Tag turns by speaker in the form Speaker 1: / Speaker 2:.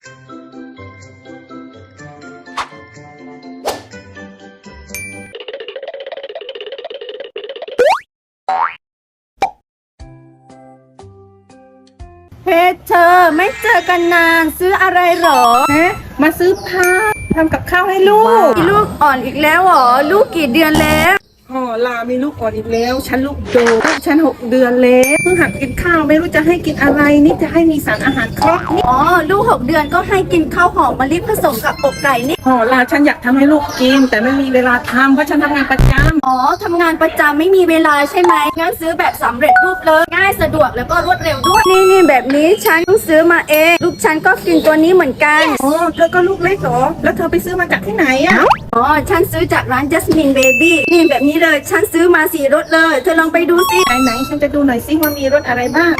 Speaker 1: เฮ้เธอไม่เจอกันนานซื้ออะไรเหรอ
Speaker 2: ฮะมาซื้อผ้าทำกับข้าวให้ลูก
Speaker 1: มีลูกอ่อนอีกแล้วเหรอ ลูกกี่เดือนแล้ว
Speaker 2: อ๋อ ลามีลูกอ่อนอีกแล้ว ฉันลูกโดลูกฉันหกเดือนแล้วเพิ่งหัดกินข้าวไม่รู้จะให้กินอะไรนี่จะให้มีสารอาหารครบนี่
Speaker 1: อ๋อ ลูกหกเดือนก็ให้กินข้าวหอมมะลิผสมกับอกไก่นี่
Speaker 2: อ๋อลาฉันอยากทำให้ลูกกิน แต่ไม่มีเวลาทำเพราะฉันทำงานประจำ
Speaker 1: อ๋อทำงานประจำไม่มีเวลาใช่ไหมงั้นซื้อแบบสำเร็จรูปเลยง่าย สะดวกแล้วก็รวดเร็วด้วย นี่นี่แบบนี้ฉันเพิ่งซื้อมาเอง ลูกฉันก็กินตัวนี้เหมือนกัน
Speaker 2: อ๋อเธอก็ลูกเล็กเหรอ แล้วเธอไปซื้อมาจากที่ไหนอะ
Speaker 1: อ๋อ ฉันซื้อจากร้าน Jasmine Baby นี่แบบนี้เลย ฉันซื้อมาสี่รสเลย เธอลองไปดูสิ
Speaker 2: ไหนไหนๆฉันจะดูหน่อยซิว่ามีรสอะไรบ้าง